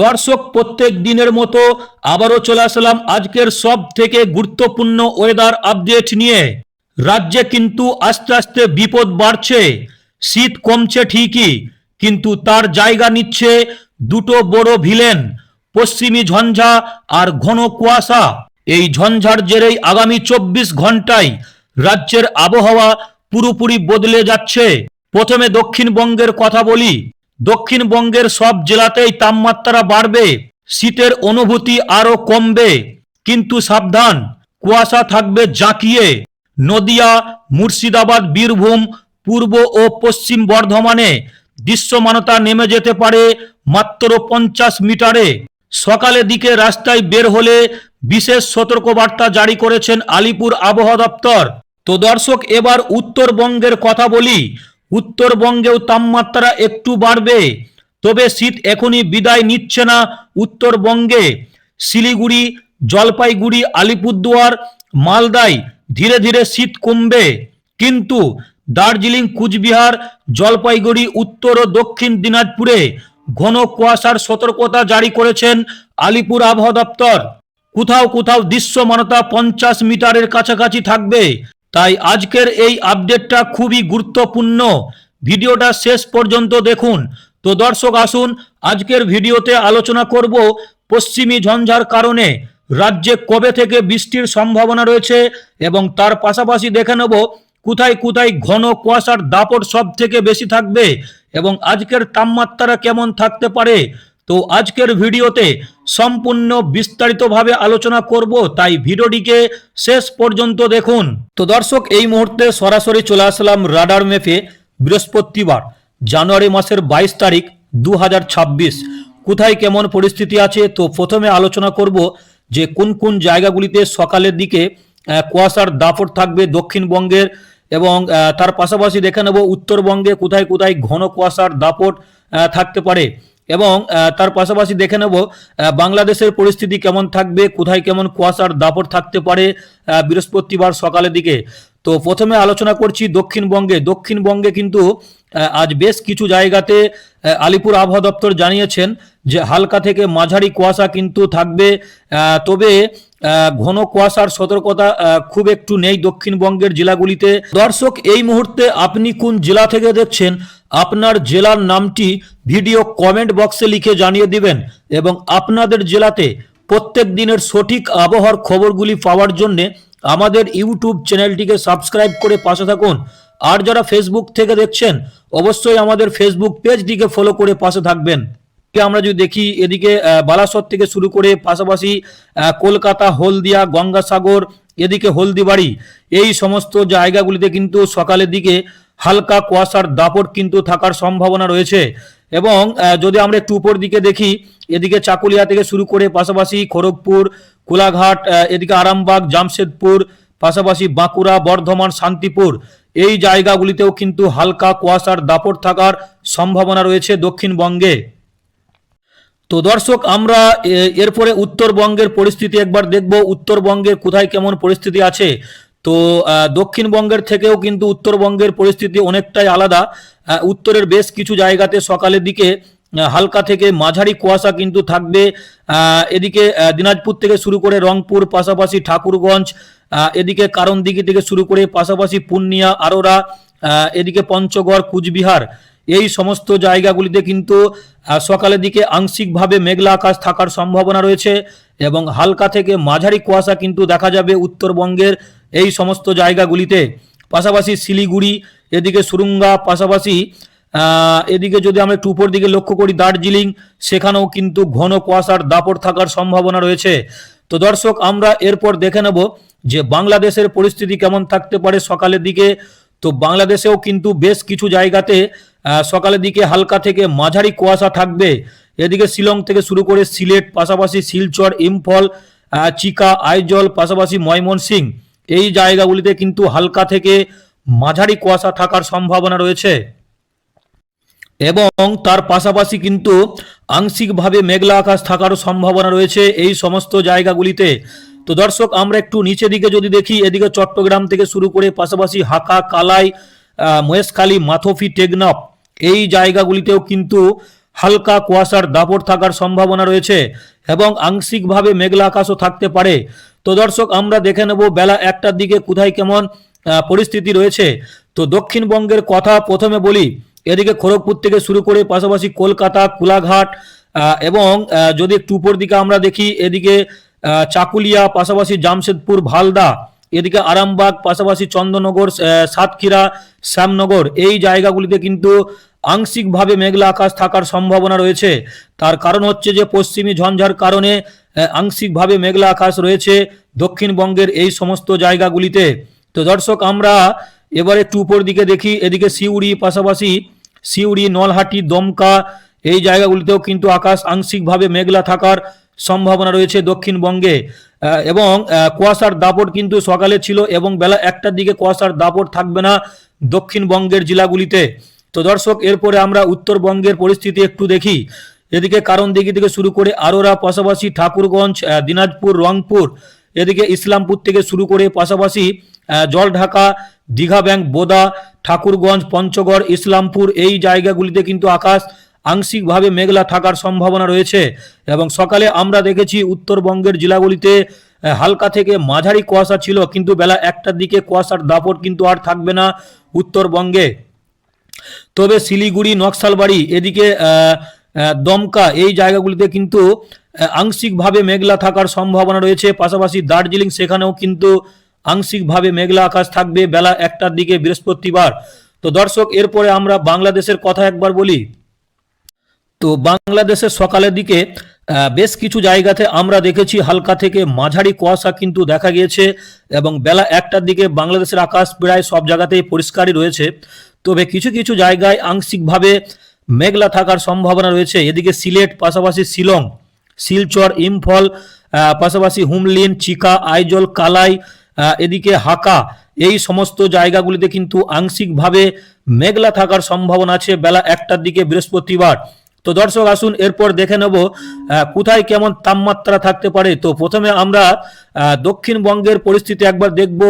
দর্শক প্রত্যেক দিনের মতো আবারও চলে আসলাম আজকের সব থেকে গুরুত্বপূর্ণ ওয়েদার আপডেট নিয়ে। রাজ্যে কিন্তু আস্তে আস্তে বিপদ বাড়ছে, শীত কমছে ঠিকই, কিন্তু তার জায়গা নিচ্ছে দুটো বড় ভিলেন, পশ্চিমী ঝঞ্ঝা আর ঘন কুয়াশা। এই ঝঞ্ঝার জেরেই আগামী চব্বিশ ঘন্টায় রাজ্যের আবহাওয়া পুরোপুরি বদলে যাচ্ছে। প্রথমে দক্ষিণবঙ্গের কথা বলি দক্ষিণবঙ্গের সব জেলাতেই তাপমাত্রা বাড়বে, শীতের অনুভূতি আরও কমবে। কিন্তু সাবধান, কুয়াশা থাকবে জাঁকিয়ে। নদিয়া, মুর্শিদাবাদ, বীরভূম, পূর্ব ও পশ্চিম বর্ধমানে দৃশ্যমানতা নেমে যেতে পারে মাত্র পঞ্চাশ মিটারে। সকালের দিকে রাস্তায় বের হলে বিশেষ সতর্কবার্তা জারি করেছেন আলিপুর আবহাওয়া দপ্তর। তো দর্শক, এবার উত্তরবঙ্গের কথা বলি। উত্তরবঙ্গেও তাপমাত্রা একটু বাড়বে, তবে শীত এখনই বিদায় নিচ্ছে না উত্তরবঙ্গে। শিলিগুড়ি, জলপাইগুড়ি, আলিপুরদুয়ার, মালদায় ধীরে ধীরে শীত কমবে। কিন্তু দার্জিলিং, কুচবিহার, জলপাইগুড়ি, উত্তর ও দক্ষিণ দিনাজপুরে ঘন কুয়াশার সতর্কতা জারি করেছেন আলিপুর আবহাওয়া দপ্তর। কোথাও কোথাও দৃশ্যমানতা পঞ্চাশ মিটারের কাছাকাছি থাকবে। তাই আজকের এই আপডেটটা খুবই গুরুত্বপূর্ণ। ভিডিওটা শেষ পর্যন্ত দেখুন। তো দর্শক, আসুন, আজকের ভিডিওতে আলোচনা করব পশ্চিমী ঝঞ্ঝার কারণে। রাজ্যে কবে থেকে বৃষ্টির সম্ভাবনা রয়েছে এবং তার পাশাপাশি দেখে নেব কোথায় কোথায় ঘন কুয়াশার দাপট সব থেকে বেশি থাকবে এবং আজকের তাপমাত্রা কেমন থাকতে পারে। তো আজকের ভিডিওতে সম্পূর্ণ বিস্তারিতভাবে আলোচনা করব, তাই ভিডিওটিকে শেষ পর্যন্ত দেখুন। তো দর্শক, এই মুহূর্তে সরাসরি চলে আসলাম রাডার ম্যাপে বৃহস্পতিবার, জানুয়ারি মাসের বাইশ তারিখ দু হাজার ছাব্বিশ। কোথায় কেমন পরিস্থিতি আছে? তো প্রথমে আলোচনা করব যে কোন কোন জায়গাগুলিতে সকালের দিকে কুয়াশার দাপট থাকবে দক্ষিণবঙ্গের এবং তার পাশাপাশি দেখে নেব উত্তরবঙ্গে কোথায় কোথায় ঘন কুয়াশার দাপট থাকতে পারে। এবং তার পাশাপাশি দেখে নেব বাংলাদেশের পরিস্থিতি কেমন থাকবে, কোথায় কেমন কুয়াশার দাপট থাকতে পারে বৃহস্পতিবার সকালের দিকে। তো প্রথমে আলোচনা করছি দক্ষিণবঙ্গে। দক্ষিণবঙ্গে কিন্তু আজ বেশ কিছু জায়গাতে আলিপুর আবহাওয়া দপ্তর জানিয়েছেন যে, হালকা থেকে মাঝারি কুয়াশা কিন্তু থাকবে। তবে ঘন কুয়াশার সতর্কতা খুব একটু নেই দক্ষিণবঙ্গের জেলাগুলিতে। দর্শক, এই মুহূর্তে আপনি কোন জেলা থেকে দেখছেন? আপনার জেলার নামটি ভিডিও কমেন্ট বক্সে লিখে জানিয়ে দিবেন এবং আপনাদের জেলাতে প্রত্যেক দিনের সঠিক আবহাওয়ার খবরগুলি পাওয়ার জন্য আমাদের ইউটিউব চ্যানেলটিকে সাবস্ক্রাইব করে পাশে থাকুন। আর যারা ফেসবুক থেকে দেখছেন, অবশ্যই আমাদের ফেসবুক পেজটিকে ফলো করে পাশে থাকবেন। আমরা যদি দেখি, এদিকে বালাসর থেকে শুরু করে পাশাপাশি কলকাতা, হলদিয়া, গঙ্গাসাগর, এদিকে হলদিবাড়ি, এই সমস্ত জায়গাগুলিতে কিন্তু সকালের দিকে হালকা কুয়াশার দাপট কিন্তু থাকার সম্ভাবনা রয়েছে। এবং যদি আমরা একটু উপর দিকে দেখি, এদিকে চাকুলিয়া থেকে শুরু করে পাশাপাশি খড়গপুর, কোলাঘাট এদিকে আরামবাগ, জামশেদপুর, পাশাপাশি বাঁকুড়া, বর্ধমান, শান্তিপুর, এই জায়গাগুলিতেও কিন্তু হালকা কুয়াশার দাপট থাকার সম্ভাবনা রয়েছে দক্ষিণবঙ্গে। তো দর্শক, আমরা এরপরে উত্তরবঙ্গের পরিস্থিতি একবার দেখব। উত্তরবঙ্গের কোথায় কেমন পরিস্থিতি আছে? তো দক্ষিণবঙ্গের থেকেও কিন্তু উত্তরবঙ্গের পরিস্থিতি অনেকটাই আলাদা। উত্তরের বেশ কিছু জায়গাতে সকালের দিকে হালকা থেকে মাঝারি কুয়াশা কিন্তু থাকবে। এদিকে দিনাজপুর থেকে শুরু করে রংপুর, পাশাপাশি ঠাকুরগঞ্জ এদিকে কারণদিঘি থেকে শুরু করে পাশাপাশি পূর্ণিয়া, আরোরা এদিকে পঞ্চগড়, কুচবিহার, এই সমস্ত জায়গাগুলিতে কিন্তু সকালের দিকে আংশিকভাবে মেঘলা আকাশ থাকার সম্ভাবনা রয়েছে এবং হালকা থেকে মাঝারি কুয়াশা কিন্তু দেখা যাবে উত্তরবঙ্গের এই সমস্ত জায়গাগুলিতে, পাশাপাশি শিলিগুড়ি, এদিকে সুরুঙ্গা, পাশাপাশি এদিকে যদি আমরা একটু উপর দিকে লক্ষ্য করি দার্জিলিং, সেখানেও কিন্তু ঘন কুয়াশার দাপট থাকার সম্ভাবনা রয়েছে। তো দর্শক, আমরা এরপর দেখে নেব যে বাংলাদেশের পরিস্থিতি কেমন থাকতে পারে সকালের দিকে। তো বাংলাদেশেও কিন্তু বেশ কিছু জায়গাতে সকালের দিকে হালকা থেকে মাঝারি কুয়াশা থাকবে। এদিকে শিলং থেকে শুরু করে সিলেট, পাশাপাশি শিলচর, ইম্ফল চিকা, আইজল, পাশাপাশি ময়মনসিং এই জায়গাগুলিতে কিন্তু হালকা থেকে মাঝারি কুয়াশা থাকার সম্ভাবনা রয়েছে। এবং তার পাশাপাশি কিন্তু আংশিকভাবে মেঘলা আকাশ থাকারও সম্ভাবনা রয়েছে এই সমস্ত জায়গাগুলিতে। তো দর্শক, আমরা একটু নিচে দিকে যদি দেখি, এদিকে চট্টগ্রাম থেকে শুরু করে পাশাপাশি হাকা কালাই মহেশখালী, মাথফি, টেকনাফ, এই জায়গাগুলিতেও কিন্তু হালকা কুয়াশার দাপট থাকার সম্ভাবনা রয়েছে। এবং আংশিকভাবে মেঘলা আকাশও থাকতে পারে। তো দর্শক, আমরা দেখে নেব বেলা একটার দিকে কোথায় কেমন পরিস্থিতি রয়েছে। তো দক্ষিণবঙ্গের কথা প্রথমে বলি, এদিকে খড়গপুর থেকে শুরু করে পাশাপাশি কলকাতা, কোলাঘাট এবং যদি একটু উপর দিকে আমরা দেখি, এদিকে চাকুলিয়া, পাশাপাশি জামশেদপুর, ভালদা, এদিকে আরামবাগ, পাশাপাশি চন্দ্রনগর সাতক্ষীরা, শ্যামনগর, এই জায়গাগুলিতে কিন্তু আংশিকভাবে মেঘলা আকাশ থাকার সম্ভাবনা রয়েছে। তার কারণ হচ্ছে যে পশ্চিমী ঝঞ্ঝার কারণে আংশিকভাবে মেঘলা আকাশ রয়েছে দক্ষিণবঙ্গের এই সমস্ত জায়গাগুলিতে। তো দর্শক, আমরা এবারে একটু উপর দিকে দেখি, এদিকে সিউড়ি পাশাপাশি সিউড়ি, নলহাটি, দমকা এই জায়গাগুলিতেও কিন্তু আকাশ আংশিকভাবে মেঘলা থাকার সম্ভাবনা রয়েছে দক্ষিণবঙ্গে। এবং কুয়াশার দাপট কিন্তু সকালে ছিল এবং বেলা একটার দিকে কুয়াশার দাপট থাকবে না দক্ষিণবঙ্গের জেলাগুলিতে। তো দর্শক এরপরে আমরা উত্তরবঙ্গের পরিস্থিতি একটু দেখি। এদিকে কারণ দিঘি থেকে শুরু করে আরোরা পাশাপাশি ঠাকুরগঞ্জ দিনাজপুর রংপুর এদিকে ইসলামপুর থেকে শুরু করে পাশাপাশি আহ, জলঢাকা দীঘা ব্যাংক বোদা ঠাকুরগঞ্জ পঞ্চগড় ইসলামপুর এই জায়গাগুলিতে কিন্তু আকাশ আংশিকভাবে মেঘলা থাকার সম্ভাবনা রয়েছে। এবং সকালে আমরা দেখেছি উত্তরবঙ্গের জেলাগুলিতে হালকা থেকে মাঝারি কুয়াশা ছিল কিন্তু বেলা একটার দিকে কুয়াশার দাপট কিন্তু আর থাকবে না উত্তরবঙ্গে। তবে শিলিগুড়ি, নকশালবাড়ি, এদিকে দমকা এই জায়গাগুলিতে কিন্তু আংশিকভাবে মেঘলা থাকার সম্ভাবনা রয়েছে। পাশাপাশি দার্জিলিং সেখানেও কিন্তু আংশিকভাবে মেঘলা আকাশ থাকবে বেলা একটার দিকে বৃহস্পতিবার। তো দর্শক, এরপরে আমরা বাংলাদেশের কথা একবার বলি। তো বাংলাদেশের সকালের দিকে বেশ কিছু জায়গাতে আমরা দেখেছি হালকা থেকে মাঝারি কুয়াশা কিন্তু দেখা গিয়েছে এবং বেলা একটার দিকে বাংলাদেশের আকাশ প্রায় সব জায়গাতেই পরিষ্কারই রয়েছে। তবে কিছু কিছু জায়গায় আংশিকভাবে মেঘলা থাকার সম্ভাবনা রয়েছে। এদিকে সিলেট, পাশাপাশি শিলং, শিলচর, ইম্ফল পাশাপাশি হুমলিন, চিকা, আইজল, কালাই এদিকে হাকা, এই সমস্ত জায়গাগুলিতে কিন্তু আংশিকভাবে মেঘলা থাকার সম্ভাবনা আছে। বেলা একটার দিকে বৃহস্পতিবার তো দর্শক আসুন, এরপর দেখে নেব কোথায় কেমন তাপমাত্রা থাকতে পারে। তো প্রথমে আমরা দক্ষিণবঙ্গের পরিস্থিতি একবার দেখব।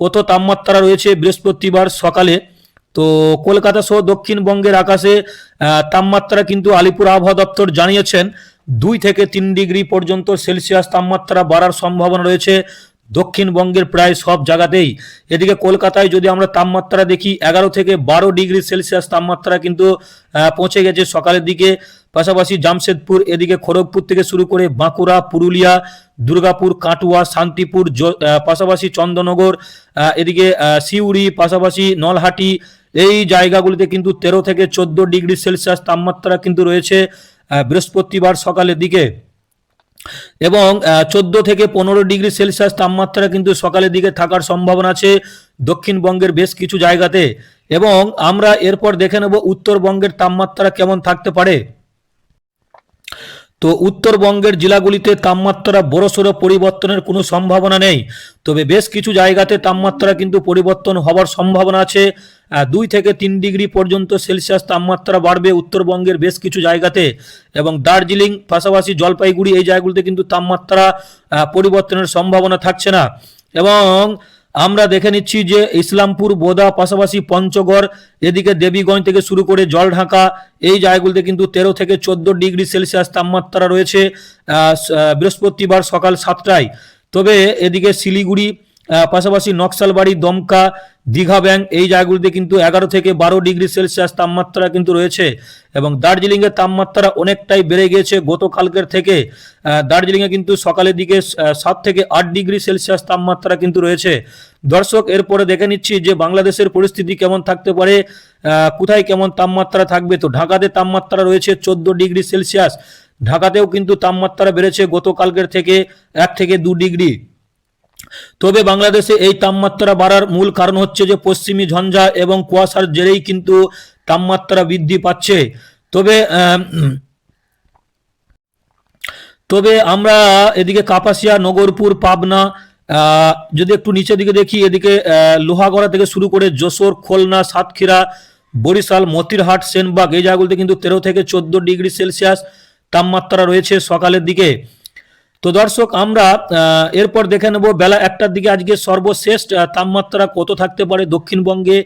কত তাপমাত্রা রয়েছে বৃহস্পতিবার সকালে। তো কলকাতা সহ দক্ষিণবঙ্গের আকাশে তাপমাত্রা কিন্তু আলিপুর আবহাওয়া দপ্তর জানিয়েছেন, দুই থেকে তিন ডিগ্রি পর্যন্ত সেলসিয়াস তাপমাত্রা বাড়ার সম্ভাবনা রয়েছে। দক্ষিণবঙ্গের প্রায় সব জায়গাতেই। এদিকে কলকাতায় যদি আমরা তাপমাত্রা দেখি, এগারো থেকে বারো ডিগ্রি সেলসিয়াস তাপমাত্রা কিন্তু পৌঁছে গেছে সকালের দিকে। পাশাপাশি জামশেদপুর, এদিকে খড়গপুর থেকে শুরু করে বাঁকুড়া, পুরুলিয়া, দুর্গাপুর, কাটুয়া, শান্তিপুর পাশাপাশি চন্দ্রনগর এদিকে সিউড়ি, পাশাপাশি নলহাটি, এই জায়গাগুলিতে কিন্তু তেরো থেকে চোদ্দ ডিগ্রি সেলসিয়াস তাপমাত্রা কিন্তু রয়েছে বৃহস্পতিবার সকালের দিকে। এবং চোদ্দ থেকে পনেরো ডিগ্রি সেলসিয়াস তাপমাত্রা কিন্তু সকালের দিকে থাকার সম্ভাবনা আছে দক্ষিণবঙ্গের বেশ কিছু জায়গাতে। এবং আমরা এরপর দেখে নেব উত্তরবঙ্গের তাপমাত্রা কেমন থাকতে পারে। তো উত্তরবঙ্গের জেলাগুলিতে তাপমাত্রা বড়সড় পরিবর্তনের কোনো সম্ভাবনা নেই। তবে বেশ কিছু জায়গাতে তাপমাত্রা কিন্তু পরিবর্তন হওয়ার সম্ভাবনা আছে। দুই থেকে তিন ডিগ্রি পর্যন্ত সেলসিয়াস তাপমাত্রা বাড়বে উত্তরবঙ্গের বেশ কিছু জায়গাতে। এবং দার্জিলিং, পাশাপাশি জলপাইগুড়ি এই জায়গাগুলিতে কিন্তু তাপমাত্রা পরিবর্তনের সম্ভাবনা থাকছে না। এবং আমরা দেখে নিচ্ছি যে ইসলামপুর, বোদা, পাশাপাশি পঞ্চগড়, এদিকে দেবীগঞ্জ থেকে শুরু করে জলঢাকা, এই জায়গাগুলিতে কিন্তু তেরো থেকে চোদ্দ ডিগ্রি সেলসিয়াস তাপমাত্রা রয়েছে বৃহস্পতিবার সকাল সাতটায়। তবে এদিকে শিলিগুড়ি পাশাপাশি নকশালবাড়ি, দমকা, দীঘা ব্যাংক এই জায়গাগুলিতে কিন্তু এগারো থেকে বারো ডিগ্রি সেলসিয়াস তাপমাত্রা কিন্তু রয়েছে এবং দার্জিলিংয়ের তাপমাত্রা অনেকটাই বেড়ে গিয়েছে গতকালকের থেকে। দার্জিলিংয়ে কিন্তু সকালের দিকে সাত থেকে আট ডিগ্রি সেলসিয়াস তাপমাত্রা কিন্তু রয়েছে। দর্শক, এরপরে দেখে নিচ্ছি যে বাংলাদেশের পরিস্থিতি কেমন থাকতে পারে কোথায় কেমন তাপমাত্রা থাকবে। তো ঢাকাতে তাপমাত্রা রয়েছে চোদ্দ ডিগ্রি সেলসিয়াস। ঢাকাতেও কিন্তু তাপমাত্রা বেড়েছে গতকালকের থেকে এক থেকে দু ডিগ্রি। তবে বাংলাদেশে এই তাপমাত্রা বাড়ার মূল কারণ হচ্ছে যে পশ্চিমী ঝঞ্ঝা এবং কুয়াশার জেরেই কিন্তু তাপমাত্রা বৃদ্ধি পাচ্ছে। তবে তবে আমরা এদিকে কাপাসিয়া, নগরপুর, পাবনা যদি একটু নিচের দিকে দেখি, এদিকে লোহাগড়া থেকে শুরু করে যশোর, খুলনা, সাতক্ষীরা, বরিশাল, মতিরহাট, সেনবাগ, এই জায়গাগুলিতে কিন্তু তেরো থেকে চোদ্দ ডিগ্রি সেলসিয়াস তাপমাত্রা রয়েছে সকালের দিকে। তো দর্শক আমরা এরপর দেখে নেব বেলা একটার দিকে আজকে সর্বশেষ আহ, তাপমাত্রা কত থাকতে পারে দক্ষিণবঙ্গে।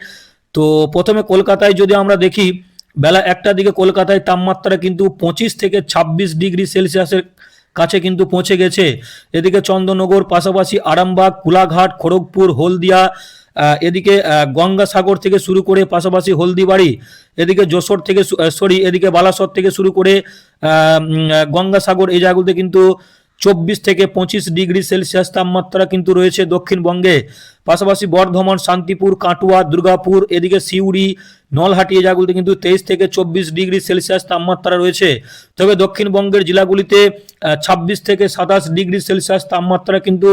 তো প্রথমে কলকাতায় যদি আমরা দেখি বেলা একটার দিকে কলকাতায় তাপমাত্রা কিন্তু পঁচিশ থেকে ছাব্বিশ ডিগ্রি সেলসিয়াসের কাছে কিন্তু পৌঁছে গেছে। এদিকে চন্দননগর পাশাপাশি আরামবাগ কুলাঘাট খড়গপুর হলদিয়া এদিকে গঙ্গাসাগর থেকে শুরু করে পাশাপাশি হলদিবাড়ি এদিকে যশোর থেকে সরি এদিকে বালাসর থেকে শুরু করে গঙ্গাসাগর এই জায়গাগুলোতে কিন্তু চব্বিশ থেকে পঁচিশ ডিগ্রি সেলসিয়াস তাপমাত্রা কিন্তু রয়েছে দক্ষিণবঙ্গে। পাশাপাশি বর্ধমান, শান্তিপুর, কাটুয়া, দুর্গাপুর, এদিকে সিউড়ি, নলহাটি এই জায়গাগুলিতে কিন্তু তেইশ থেকে চব্বিশ ডিগ্রি সেলসিয়াস তাপমাত্রা রয়েছে। তবে দক্ষিণবঙ্গের জেলাগুলিতে ছাব্বিশ থেকে সাতাশ ডিগ্রি সেলসিয়াস তাপমাত্রা কিন্তু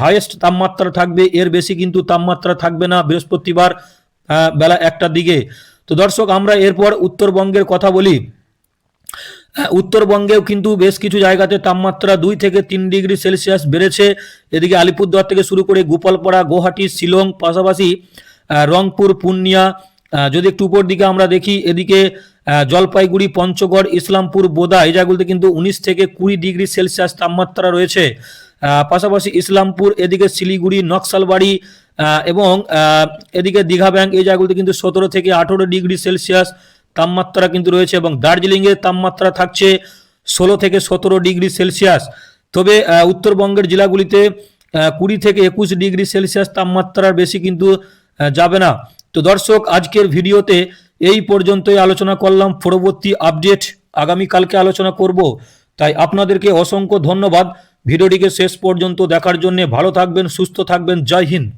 হাইয়েস্ট তাপমাত্রা থাকবে। এর বেশি কিন্তু তাপমাত্রা থাকবে না বৃহস্পতিবার বেলা একটার দিকে। তো দর্শক, আমরা এরপর উত্তরবঙ্গের কথা বলি। উত্তরবঙ্গেও কিন্তু বেশ কিছু জায়গাতে তাপমাত্রা দুই থেকে তিন ডিগ্রি সেলসিয়াস বেড়েছে। এদিকে আলিপুরদুয়ার থেকে শুরু করে গোপালপাড়া, গুয়াহাটি, শিলং, পাশাপাশি রংপুর, পূর্ণিয়া যদি একটু উপর দিকে আমরা দেখি, এদিকে জলপাইগুড়ি, পঞ্চগড়, ইসলামপুর, বোদা, এই জায়গাগুলোতে কিন্তু উনিশ থেকে কুড়ি ডিগ্রি সেলসিয়াস তাপমাত্রা রয়েছে। পাশাপাশি ইসলামপুর, এদিকে শিলিগুড়ি, নকশালবাড়ি এবং এদিকে দীঘা ব্যাংক, এই জায়গাগুলিতে কিন্তু সতেরো থেকে আঠেরো ডিগ্রি সেলসিয়াস তাপমাত্রা কিন্তু রয়েছে এবং দার্জিলিংয়ের তাপমাত্রা থাকছে ষোলো থেকে সতেরো ডিগ্রি সেলসিয়াস। তবে উত্তরবঙ্গের জেলাগুলিতে কুড়ি থেকে একুশ ডিগ্রি সেলসিয়াস তাপমাত্রার বেশি কিন্তু যাবে না। তো দর্শক, আজকের ভিডিওতে এই পর্যন্তই আলোচনা করলাম। পরবর্তী আপডেট আগামীকালকে আলোচনা করব। তাই আপনাদেরকে অসংখ্য ধন্যবাদ। ভিডিওটিকে শেষ পর্যন্ত দেখার জন্য ভালো থাকবেন, সুস্থ থাকবেন। জয় হিন্দ।